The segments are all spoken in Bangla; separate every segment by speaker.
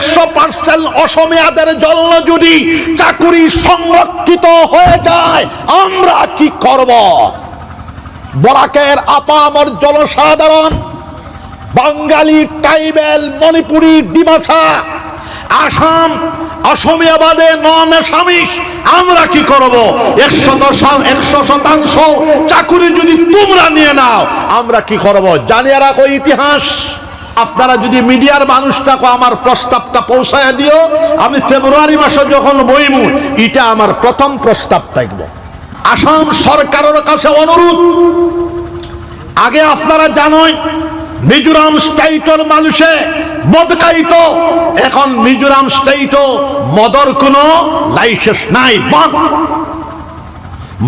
Speaker 1: একশো পার্সেন্ট অসমিয়াদের জন্য যদি চাকুরি সংরক্ষিত হয়ে যায়, আমরা কি করব? বরাকের আপামর জনসাধারণ, বাঙালি ট্রাইবেল মণিপুরি ডিমাসা, আসাম অসমিয়াবাদে নন আসামিস, আমরা কি করব? একশত একশো শতাংশ চাকুরি যদি তোমরা নিয়ে নাও, আমরা কি করব? জানিয়ে রাখো ইতিহাস। আপনারা যদি মিডিয়ার মানুষ থাকো আমার প্রস্তাবটা পৌঁছায় দিও, আমি ফেব্রুয়ারি মাসে যখন বইমু, এটা আমার প্রথম প্রস্তাব থাকব। আসাম সরকারের কাছে অনুরোধ, আগে আপনারা জানোই, মিজোরাম স্টেটর মানুষে মদ খাইত এখন মিজোরাম স্টেট মদর কোনো লাইসেন্স নাই, বন্ধ।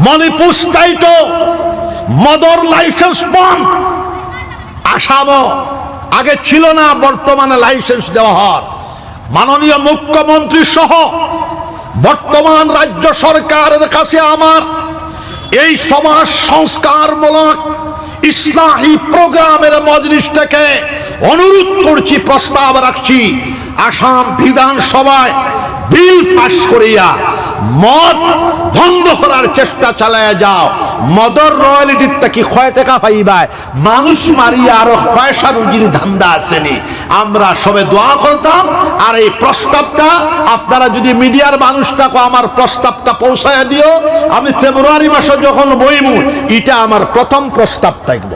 Speaker 1: মণিপুর স্টেট মদর লাইসেন্স বন্ধ। আসামও আগে ছিল না বর্তমানে লাইসেন্স দেওয়া হয় মাননীয় মুখ্যমন্ত্রী সহ বর্তমান রাজ্য সরকারের কাছে আমার এই সমাজ সংস্কারমূলক ইসলাহী প্রোগ্রামের মজলিস থেকে অনুরোধ করছি, প্রস্তাব রাখছি, আসাম বিধানসভায় বিল পাস করিয়া মদ বন্ধ করার চেষ্টা চালায় যাও। মদর রয়্যালিটির কি কয় টাকা পাইবায়। মানুষ মারিয়া আরও পয়সা রুজির ধান্দা আসেনি। আমরা সবে দোয়া করতাম আর এই প্রস্তাবটা আপনারা যদি মিডিয়ার মানুষ থাকো, আমার প্রস্তাবটা পৌঁছায় দিও। আমি ফেব্রুয়ারি মাসে যখন বইমু, এটা আমার প্রথম প্রস্তাব থাকব।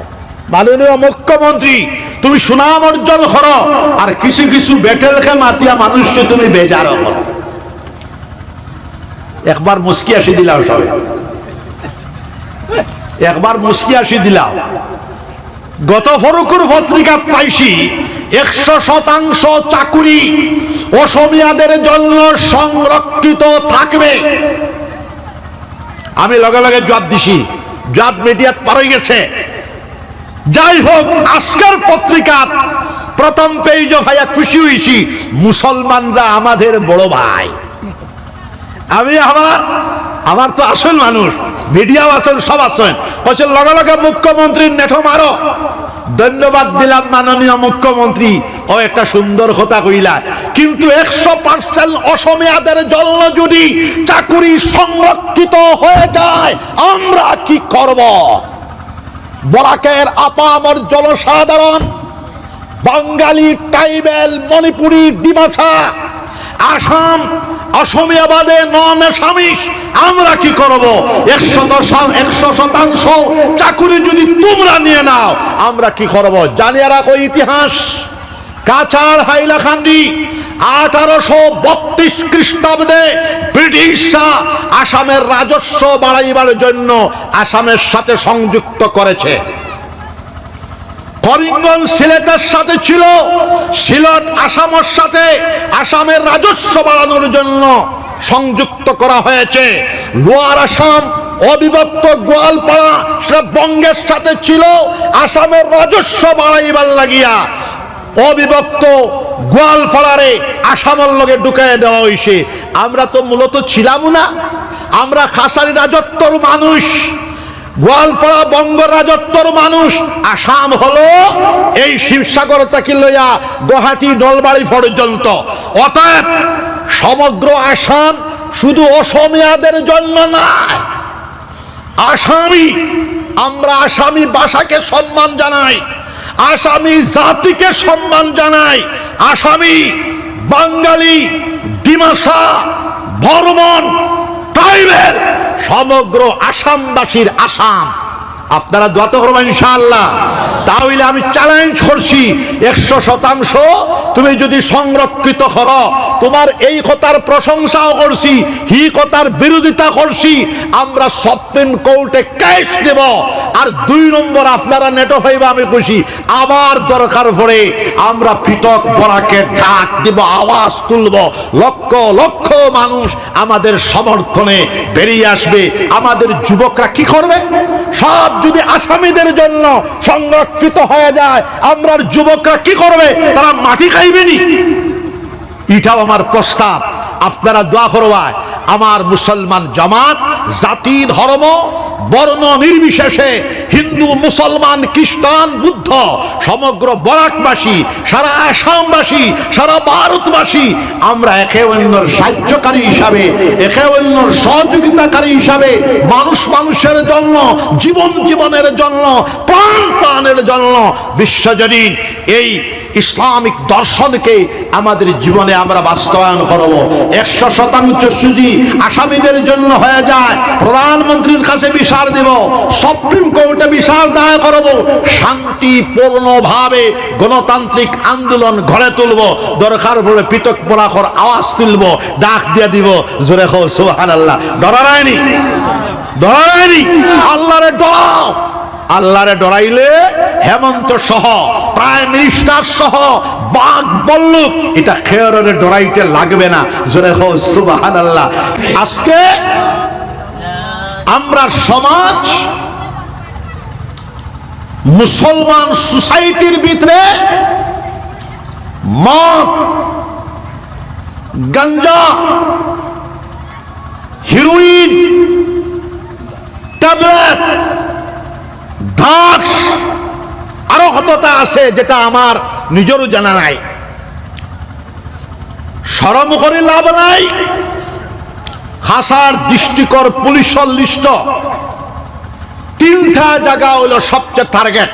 Speaker 1: মাননীয় মুখ্যমন্ত্রী, তুমি সুনাম অর্জন করো আর কিছু কিছু বেটেলকে মাতিয়া মানুষকে তুমি বেজারও করো। একবার মুস্কি আসি দিলাও সবে একবার মুস্কি আসি দিলাও গত ফরুকুর পত্রিকা পাইছি একশো শতাংশ চাকুরি অসমিয়াদের জন্য সংরক্ষিত থাকবে। আমি লগে লগে জবাব দিছি, জবাব মিডিয়াত পার গেছে। যাই হোক, আজকের পত্রিকা প্রথম পেজ ভাইয়া খুশি হয়েছি মুসলমানরা আমাদের বড় ভাই। আমি আমার আমার তো আসল মানুষ, মিডিয়াও আছেন সব আছেন কইছে, লগে লগে মুখ্যমন্ত্রীর নেঠো মারো। ধন্যবাদ দিলাম মাননীয় মুখ্যমন্ত্রী। ও একটা সুন্দর কথা কইলা। কিন্তু একশো পার্সেন্ট অসমিয়াদের জন্য যদি চাকুরি সংরক্ষিত হয়ে যায়, আমরা কি করব? বরাকের আপামর জনসাধারণ, বাঙালি ট্রাইবেল মণিপুরি ডিমাসা আসাম অসমিয়াবাদে নন আসামিস, আমরা কি করব? একশো একশো শতাংশ চাকুরি যদি তোমরা নিয়ে নাও, আমরা কি করব? জানিয়ে রাখো ইতিহাস। কাছাড় হাইলাকান্দি, আঠারোশো বত্রিশ খ্রিস্টাব্দে ব্রিটিশরা আসামের রাজস্ব বাড়াইবার জন্য আসামের সাথে সংযুক্ত করেছে। করিমগঞ্জ সিলেটের সাথে ছিল সিলেট আসামের সাথে, আসামের রাজস্ব বাড়ানোর জন্য সংযুক্ত করা হয়েছে। লোয়ার আসাম, অবিভক্ত গোয়ালপাড়া, সেটা বঙ্গের সাথে ছিল, আসামের রাজস্ব বাড়াইবার লাগিয়া। অবিভক্ত গোয়ালপাড়ারে আসামের লগে ঢুকাই দেওয়া হয়েছে আমরা তো মূলত ছিলাম না, আমরা খাসারি রাজত্বর মানুষ। গোয়ালপাড়া বঙ্গ রাজত্বর মানুষ আসাম হলো এই শিবসাগর তাকে লইয়া গুয়াহাটি, নলবাড়ি পর্যন্ত। অতএব সমগ্র আসাম শুধু অসমিয়াদের জন্য নয়, আসামি, আমরা আসামি ভাষাকে সম্মান জানাই, আসামি জাতিকে সম্মান জানাই, আসামি বাঙালি, ডিমাসা, বর্মন, ট্রাইবেল সমগ্র আসামবাসীর আসাম। আপনারা দোয়া তো করবেন ইনশাআল্লাহ। তাহলে আমি চ্যালেঞ্জ করছি। একশো শতাংশ তুমি যদি সংরক্ষিত করো তোমার এই কথার প্রশংসাও করছি, হি কথার বিরোধিতা করছি, আমরা সুপ্রিম কোর্টে ক্যাশ দেব। আর দুই নম্বর আপনারা নেটো হইবা, আমি খুশি। আবার দরকার পড়ে আমরা পৃথক বরাকে ডাক দেব, আওয়াজ তুলব। লক্ষ লক্ষ মানুষ আমাদের সমর্থনে বেরিয়ে আসবে। আমাদের যুবকরা কি করবে? সব যদি আসামিদের জন্য সংরক্ষিত হয়ে যায়। আমরা যুবকরা কি করবে? তারা মাটি খাইবেনি এটাও আমার প্রস্তাব। আপনারা দোয়া করবায় আমার মুসলমান জামাত জাতি ধর্ম, বর্ণ নির্বিশেষে হিন্দু, মুসলমান, খ্রিস্টান, বুদ্ধ, সমগ্র বরাকবাসী, সারা আসামবাসী, সারা ভারতবাসী, আমরা একে অন্যর সাহায্যকারী হিসাবে, একে অন্যর সহযোগিতাকারী হিসাবে, মানুষ মানুষের জন্য, জীবন জীবনের জন্য, প্রাণ প্রাণের জন্য বিশ্বজনীন এই ইসলামিক দর্শনকে আমাদের জীবনে আমরা বাস্তবায়ন করব। একশো শতাংশ সুজি আসামিদের জন্য হয়ে যায়। প্রধানমন্ত্রীর কাছে বিচার দেব। সুপ্রিম কোর্টে বিচার দায় করব। শান্তিপূর্ণভাবে গণতান্ত্রিক আন্দোলন ঘরে তুলব। দরকার পড়ে পৃথক পরাখর আওয়াজ তুলব। ডাক দিয়ে দিব। জোরে খো সুহান আল্লাহ ডরা রায়নি। ডরা রায়নি। আল্লাহরে ডরাও আল্লাহরে ডরাইলে হেমন্ত সহ, প্রাইম মিনিস্টার সহ, বাঘ বল্লুক, এটা খেয়রের ডরাইতে লাগবে না। জোরে হো সুবাহান আল্লাহ আজকে আমরা সমাজ মুসলমান সোসাইটির ভিতরে মদ, গাঞ্জা, হিরোইন, ট্যাবলেট ড্রাগস আরও হততা আছে যেটা আমার নিজেরও জানা নাই। সরম করে লাভ নাই। হাসার দৃষ্টিকর পুলিশের লিস্ট তিনটা জায়গা হলো সবচেয়ে টার্গেট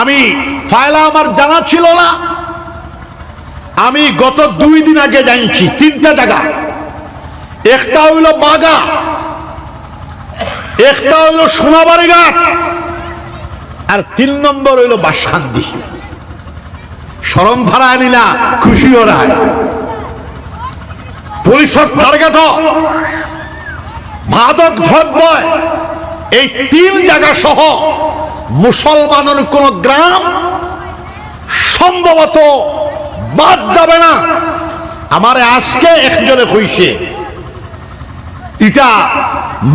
Speaker 1: আমি ফায়লা আমার জানা ছিল না। আমি গত দুই দিন আগে জানছি, তিনটা জায়গা। একটা হইল বাগা। একটা হইল সোনাবাড়ি ঘাট আর তিন নম্বর হইল বাসখান্দি সরম ভাড়া আনি না খুশি ওরায় পুলিশের টার্গেট মাদক দ্রব্য এই তিন জায়গা সহ মুসলমানের কোন গ্রাম সম্ভবত বাদ যাবে না। আমার আজকে একজনে হইছে এটা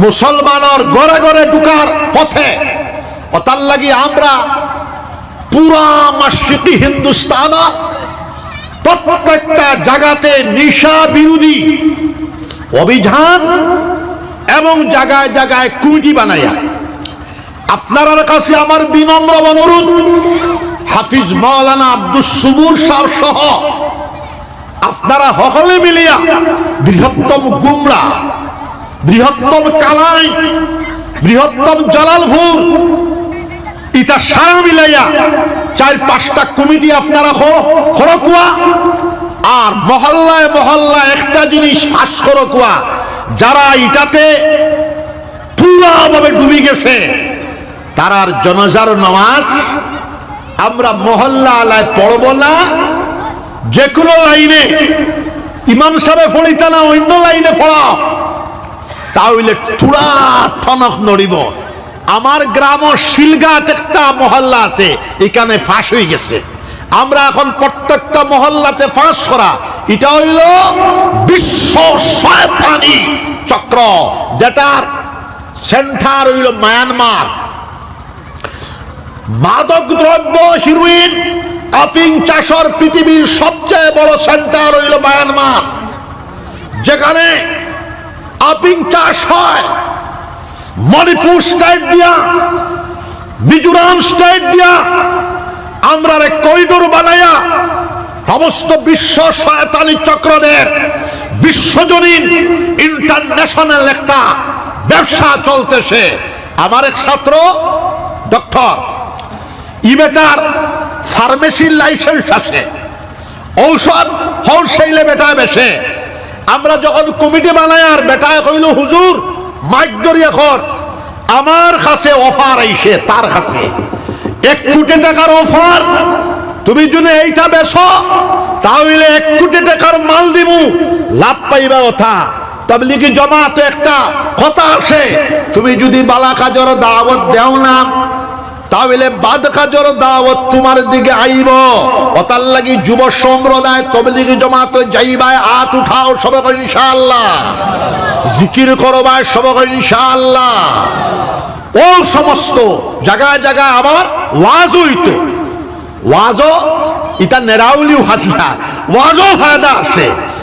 Speaker 1: মুসলমানের গড়ে গড়ে ঢুকার পথে। ও তার লাগি আমরা পুরা মাসিকি হিন্দুস্তান। প্রত্যেকটা জায়গাতে নিশা বিরোধী অভিযান এবং জায়গায় জায়গায় কুইটি বানাইয়া। আপনার কাছে আমার বিনম্র অনুরোধ, হাফিজ মাওলানা আব্দুল সুবুর সাহ সহ আপনারা সকলে মিলিয়া বৃহত্তম গুমরা বৃহত্তম কালাই, বৃহত্তম জালালপুর, ইটা সারা মিলাইয়া চার পাঁচটা কমিটি আপনারা খরকুয়া আর মহল্লায় মহল্লায় একটা জিনিস ফাঁস খরকুয়া যারা ইটাতে পুরাভাবে ডুবি গেছে, তারার জনজার নামাজ আমরা মহল্লা আলায় পড়ব না। যে কোনো লাইনে, ইমাম সাহেব ফলিতা না অন্য লাইনে পড়াও তাহলে চূড়া ঠনক নড়িব। আমার গ্রাম শিলগাত একটা মহল্লা আছে, এখানে ফাঁস হয়ে গেছে। আমরা এখন প্রত্যেকটা মহল্লাতে ফাঁস করা। এটা হইল বিশ্ব শয়তানি চক্র যেটার সেন্টার হইল মায়ানমার। মাদক দ্রব্য হিরোইন আফিং চাষর পৃথিবীর সবচেয়ে বড় সেন্টার হইল মায়ানমার। যেখানে আপিং চাষ হয়। মণিপুর স্টেট দিয়া, মিজোরাম স্টেট দিয়া, আমরা করিডোর বানাইয়া, সমস্ত বিশ্ব শয়তানি চক্রদের, বিশ্বজনীন ইন্টারন্যাশনাল একটা ব্যবসা চলতেছে। আমার এক ছাত্র ডক্টর ইবেটার ফার্মেসির লাইসেন্স আছে। ঔষধ হোলসেলে বেটা বেছে। আমরা যখন কমিটি বানাই আর বেটায় কইল, হুজুর, মাইক দরিয়া কর আমার কাছে অফার আইছে তার কাছে। এক কোটি টাকার অফার। তুমি যদি এইটা বেছো তাহলে এক কোটি টাকার মাল দিমু। লাভ পাইবা কথা। তাবলিগি জমাত একটা কথা আছে। তুমি যদি বালা কাজর দাওয়াত দেও না তাহলে বাদ কাজর দাওয়াত তোমার দিকে আইব। অতার লাগি যুব সম্প্রদায়, তবলিগি জমাত যাইবায়, হাত উঠাও সবক ইনশাআল্লাহ। জিকির করবায় সবক ইনশাআল্লাহ। ও সমস্ত জায়গায় জায়গায় আবার ওয়াজ হইতো। ওয়াজও ইটা নেরাউলি হাজরা, ওয়াজও ফায়দা আছে।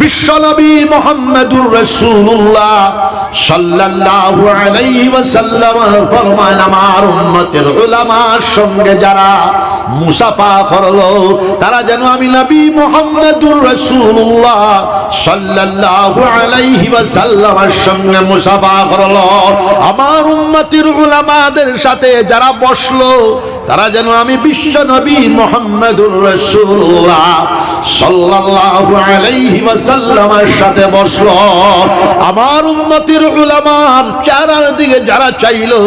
Speaker 1: বিশ্বনবী মোহাম্মদুর রাসূলুল্লাহ সাল্লাল্লাহু আলাইহি ওয়াসাল্লাম ফরমান, আমার উম্মতের উলামার সঙ্গে যারা মুসাফা করল, তারা যেন আমি নবী মোহাম্মদুর রাসূলুল্লাহ সাল্লাল্লাহু আলাইহি ওয়াসাল্লামের সঙ্গে মুসাফা করল। আমার উম্মতের উলামাদের সাথে যারা বসল, তারা যেন আমি বিশ্ব নবী মোহাম্মদুর রাসূলুল্লাহ সাল্লাল্লাহু আলাইহি ওয়াসাল্লামের সাথে বসল। আমার উম্মতির চারার দিকে যারা চাইলো,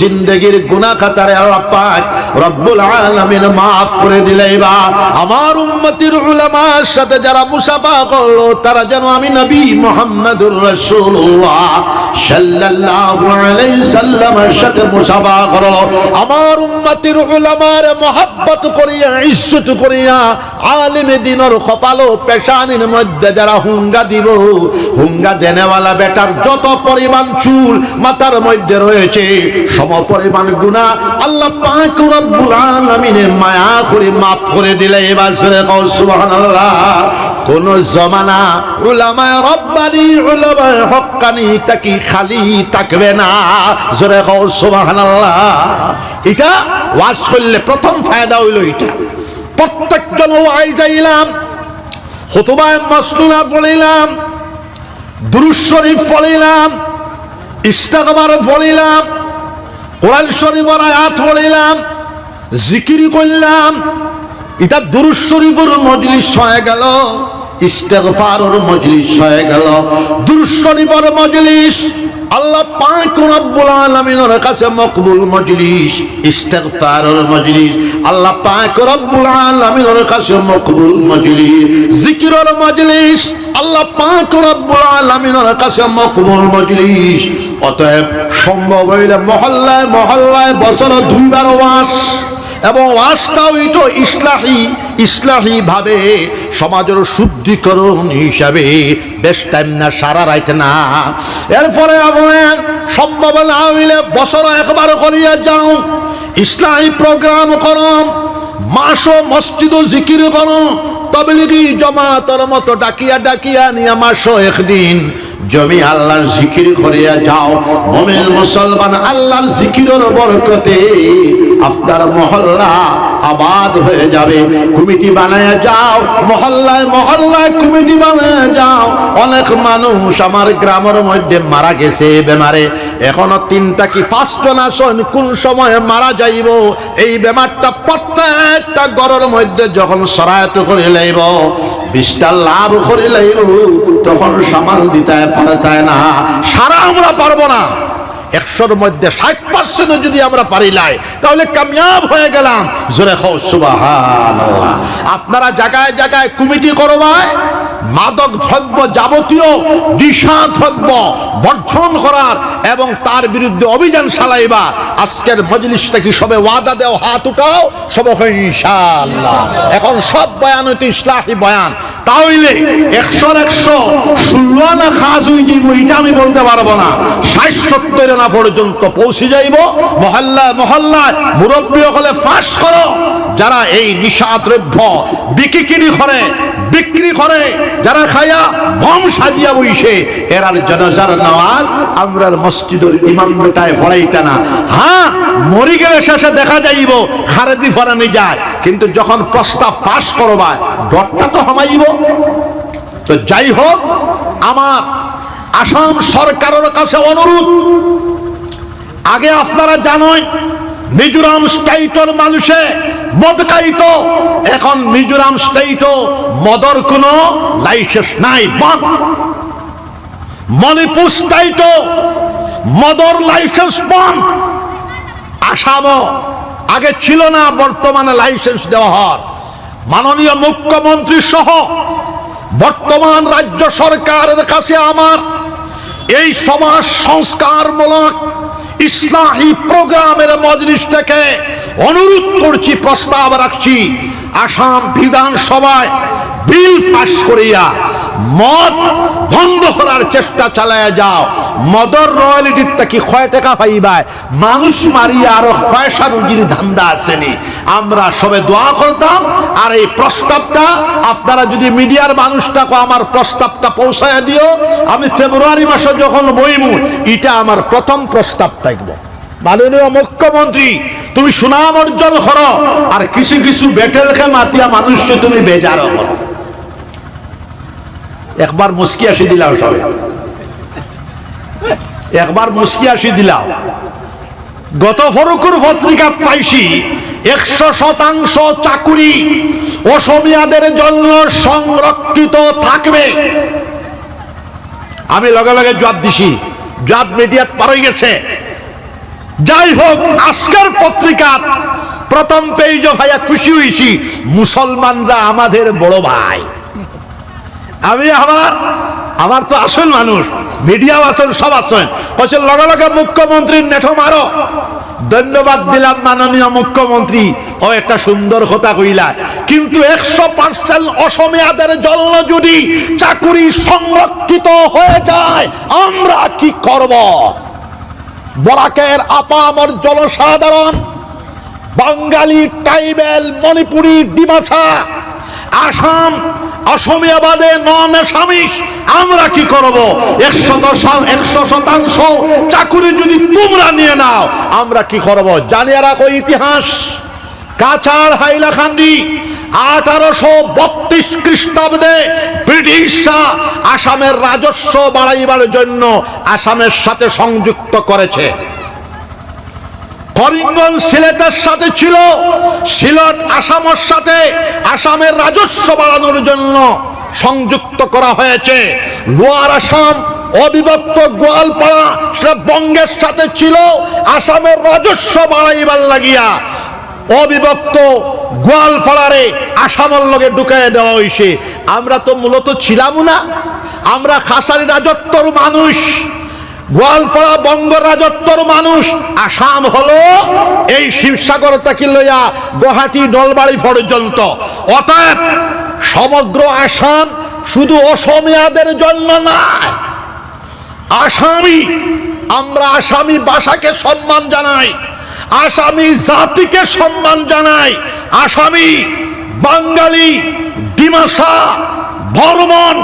Speaker 1: জিন্দেগির গুনাহ খাতারে আল্লাহ পাক রব্বুল আলামিন maaf করে দিলেই বা আমার উম্মতির উলামার সাথে যারা মুসাফা করল, তারা যেন আমি নবী মোহাম্মদুর রাসূলুল্লাহ সাল্লাল্লাহু আলাইহি সাল্লামের সাথে মুসাফা করল। আমার উম্মতির উলামার মহব্বত করিয়া, ইজ্জত করিয়া, আলিমে দিনর কপালো পেশানির মধ্যে যারা হুঙ্গা দিব, হুঙ্গা দেনেওয়ালা বেটার যত পরিমাণ চুল মাথার মধ্যে রয়েছে, সম পরিমাণ গুণা আল্লাহ পাক রব্বুল আলামিনে মায়া করে মাফ করে দিলে এবার কও সুবহানাল্লাহ। কোন জমানা উলামায়ে রব্বানি, উলামায়ে হক্কানি তাকি খালি থাকবে না, জোরে কও সুবহানাল্লাহ। এটা ওয়াজ করলে প্রথম ফায়দা হইল এটা। প্রত্যেকজন ওয়াই যাইলাম খুতুবায় মাসনুনা পড়িলাম দুরুজ শরীফ পড়িলাম ইস্তাকবার পড়িলাম কোরআন শরীফের আয়াত পড়িলাম জিকিরি করলাম। এটা দুরুজ শরীফের মজলিস হয়ে গেল, ইস্তেগফারের মজলিস হয়ে গেল। দুরুজ শরীফের মজলিস আল্লাহ পাক রব্বুল আলামিনের কাছে মকবুল মজলিস ইস্তেগফারের মজলিস। আল্লাহ পাক রব্বুল আলামিনের কাছে মকবুল মজলিস জিকিরের মজলিস। আল্লাহ পাক রব্বুল আলামিনের কাছে মকবুল মজলিস। অতএব সম্ভব হইলে মহল্লায় মহল্লায় বছর দুইবার ওয়াজ। এবং এটা ইসলাহি ইসলাহি ভাবে, সমাজের শুদ্ধিকরণ হিসাবে, বেশ টাইম না, সারা রাইত না। এরপরে আপনার সম্ভব না হইলে বছর একবার করিয়া যাও। ইসলাহি প্রোগ্রাম করম মাসও মসজিদ জিকির করো, তবলিগি জমাতর মতো ডাকিয়া ডাকিয়া নিয়ে মাসও একদিন জমি আল্লাহর জিকির করিয়া যাও। মমিন মুসলমান আল্লাহর জিকিরের বরকতে আপনার মহল্লা আবাদ হয়ে যাবে। কমিটি বানায় যাও, মহল্লায় মহল্লায় কমিটি বানায় যাও। অনেক মানুষ আমার গ্রামের মধ্যে মারা গেছে বেমারে। এখনও তিনটা কি পাঁচজন আসন কোন সময় মারা যাইব? এই বেমারটা প্রত্যেকটা গড়ের মধ্যে যখন সরায়ত করে লাইব, বিশটা লাভ করে লাইব, তখন সামাল দিতে পারতায় না। সারা আমরা পারব না। একশোর মধ্যে ষাট পার্সেন্ট যদি আমরা পারিলাই তাহলে কামিয়াব হয়ে গেলাম। জোরে সুবাহান আপনারা জায়গায় জায়গায় কমিটি করবায় মাদক দ্রব্য যাবতীয় দিশা দ্রব্য বর্জন করার এবং তার বিরুদ্ধে অভিযান চালাইবা আজকের মজলিসটা কি সবে ওয়াদা দেও, হাত উঠাও, সব ইনশাআল্লাহ। এখন সব বয়ান হইতে ইসলাহি বয়ান। তাহলে একশোর একশো ষোলো না খাস হয়ে যাইব, এটা আমি বলতে পারব না। ষাট সত্তর না পর্যন্ত পৌঁছে যাইব। মহল্লা মহল্লায় মুরব্বী হলে ফাঁস করো। যারা এই নিশা দ্রব্য বিক্রি করে বিক্রি করে, যারা খায়া ভম সাজিয়া বইছে, এরার জনজার নামাজ আমরার মসজিদের ইমাম বেটায় ফলাইতা না। হ্যাঁ মরি গেলে শেষে দেখা যাইব, খারেদি ফরানি যায়, কিন্তু যখন প্রস্তাব ফাঁস করবা, ডরটা তো হামাইব। তো যাই হোক, আমার আসাম সরকারের কাছে অনুরোধ, আগে আপনারা জানেন মিজোরাম স্টেটর মানুষে মদ খাইত এখন মিজোরাম স্টেট মদর কোনো লাইসেন্স নাই, বন্ধ। মণিপুর স্টেট মদর লাইসেন্স বন্ধ। আসামও আগে ছিল না বর্তমানে লাইসেন্স দেওয়া হওয়ার। মাননীয় মুখ্যমন্ত্রী সহ বর্তমান রাজ্য সরকারের কাছে আমার এই সমাজ সংস্কারমূলক ইসলাহী প্রোগ্রামের মজলিস থেকে অনুরোধ করছি প্রস্তাব রাখছি। আসাম বিধানসভায় বিল পাস করিয়া মদ বন্ধ করার চেষ্টা চালায় যাও। মদর রয়্যালিটির কি কয় টাকা পাইবায়। মানুষ মারিয়া আরও পয়সা রুজির ধান্দা আসেনি। আমরা সবে দোয়া করতাম আর এই প্রস্তাবটা আপনারা যদি মিডিয়ার মানুষটাকে আমার প্রস্তাবটা পৌঁছায় দিও, আমি ফেব্রুয়ারি মাসে যখন বইমু, এটা আমার প্রথম প্রস্তাব থাকব। মাননীয় মুখ্যমন্ত্রী, তুমি সুনাম অর্জন করো আর কিছু কিছু বেটেলকে মাতিয়া মানুষকে তুমি বেজারও করো। একবার মুস্কি আসি দিলাও সবে। একবার মুস্কি আসি দিলাও গত ফরুকুর পত্রিকা পাইছি, একশো শতাংশ চাকুরি অসমিয়াদের জন্য সংরক্ষিত থাকবে। আমি লগে লগে জবাব দিছি, জবাব মিডিয়াত পারই গেছে। যাই হোক, আজকের পত্রিকা প্রথম পেজ ভাইয়া খুশি হয়েছি মুসলমানরা আমাদের বড় ভাই। আমি আমার আমার তো আসল মানুষ, মিডিয়াও আসল, সব আসল। বলছে, লগে লগে মুখ্যমন্ত্রীর নেঠো মারো। ধন্যবাদ দিলাম মাননীয় মুখ্যমন্ত্রী। ও একটা সুন্দর কথা কইলা। কিন্তু একশো পার্সেন্ট অসমিয়াদের জন্য যদি চাকুরি সংরক্ষিত হয়ে যায়, আমরা কি করব? বরাকের আপামর জনসাধারণ, বাঙালি ট্রাইবেল মণিপুরি ডিমাসা আসাম অসমিয়াবাদে নন আসামিস আমরা কি করব? একশো একশো শতাংশ চাকুরি যদি তোমরা নিয়ে নাও, আমরা কি করব? জানিয়ে রাখো ইতিহাস। কাছাড় হাইলাকান্দি, আঠারোশো বত্রিশ খ্রিস্টাব্দে ব্রিটিশরা আসামের রাজস্ব বাড়াইবার জন্য আসামের সাথে সংযুক্ত করেছে। করিমগঞ্জ সিলেটের সাথে ছিল, সিলেট আসামের সাথে, আসামের রাজস্ব বাড়ানোর জন্য সংযুক্ত করা হয়েছে। লোয়ার আসাম, অবিভক্ত গোয়ালপাড়া, সেটা বঙ্গের সাথে ছিল, আসামের রাজস্ব বাড়াইবার লাগিয়া অবিভক্ত গোয়ালপাড়ারে আসামের লগে ঢুকাই দেওয়া হয়েছে আমরা তো মূলত ছিলাম না, আমরা খাসারি রাজত্বর মানুষ। গোয়ালপাড়া বঙ্গ রাজত্বর মানুষ আসাম হলো এই শিবসাগর থেকে লইয়া গুয়াহাটি নলবাড়ি পর্যন্ত। অতএব সমগ্র আসাম শুধু অসমিয়াদের জন্য নয়, আসামি, আমরা আসামি ভাষাকে সম্মান জানাই, আসামি জাতিকে সম্মান জানাই, আসামি বাঙালি, ডিমাসা, বর্মন,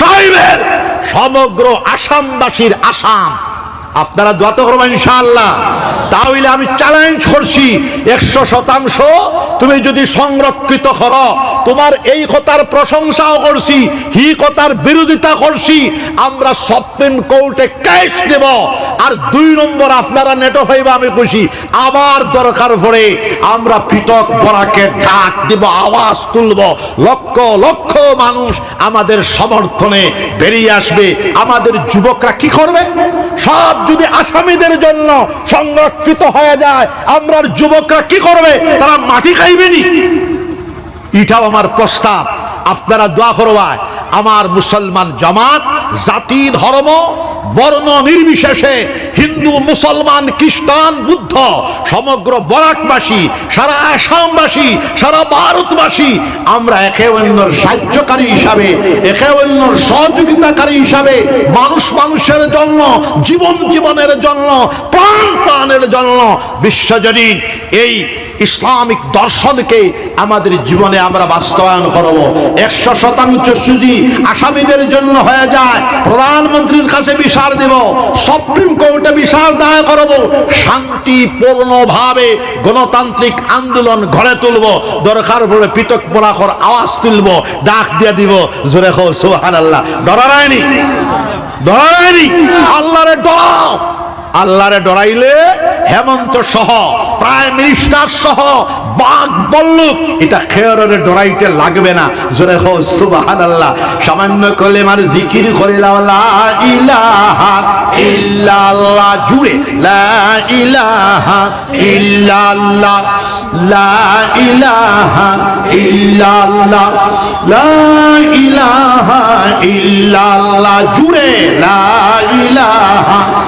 Speaker 1: ট্রাইবেল সমগ্র আসামবাসীর আসাম। আপনারা দোয়া তো করবেন ইনশাআল্লাহ। তাহলে আমি চ্যালেঞ্জ করছি। একশো শতাংশ তুমি যদি সংরক্ষিত করো, তোমার এই কথার প্রশংসাও করছি, হি কথার বিরোধিতা করছি, আমরা সুপ্রিম কোর্টে ক্যাশ দেব। আর দুই নম্বর আপনারা নেটো হইবা আমি খুশি, আবার দরকার পড়ে আমরা পৃথক বরাকে ডাক দেব, আওয়াজ তুলব। লক্ষ লক্ষ মানুষ আমাদের সমর্থনে বেরিয়ে আসবে। আমাদের যুবকরা কি করবে? সব যদি আসামিদের জন্য সংরক্ষিত হয়ে যায় আমরা যুবকরা কি করবে? তারা মাটি খাইবেনি এটাও আমার প্রস্তাব। আপনারা দোয়া করবায় আমার মুসলমান জামাত, জাতি, ধর্ম, বর্ণ নির্বিশেষে হিন্দু, মুসলমান, খ্রিস্টান, বুদ্ধ, সমগ্র বরাকবাসী, সারা আসামবাসী, সারা ভারতবাসী, আমরা একে অন্যর সাহায্যকারী হিসাবে, একে অন্যর সহযোগিতাকারী হিসাবে, মানুষ মানুষের জন্য, জীবন জীবনের জন্য, প্রাণ প্রাণের জন্য বিশ্বজনীন এই ইসলামিক দর্শনকে আমাদের জীবনে আমরা বাস্তবায়ন করব। একশো শতাংশ সুজি আসামিদের জন্য হয়ে যায়। প্রধানমন্ত্রীর কাছে বিচার দেব, সুপ্রিম কোর্টে বিচার দায় করব, শান্তিপূর্ণভাবে গণতান্ত্রিক আন্দোলন গড়ে তুলব, দরকার পড়ে পৃথক বরাকর আওয়াজ তুলব, ডাক দিয়ে দিব, জোরে হো সুহান আল্লাহ ডরায়নি ডরায়নি আল্লাহরে ডরাও আল্লাহরে ডরাইলে হেমন্ত সহ, প্রাইম মিনিস্টার সহ, বাঘ বল্লুক, এটা খেয়রের ডরাইতে লাগবে না। জোরে হো সুবাহান আল্লাহ সামান্য কলেমার জিকির করে লা ইলাহা ইল্লাল্লাহ, জুড়ে। লা ইলাহা ইল্লাল্লাহ, লা ইলাহা ইল্লাল্লাহ, লা ইলাহা ইল্লাল্লাহ, জুড়ে।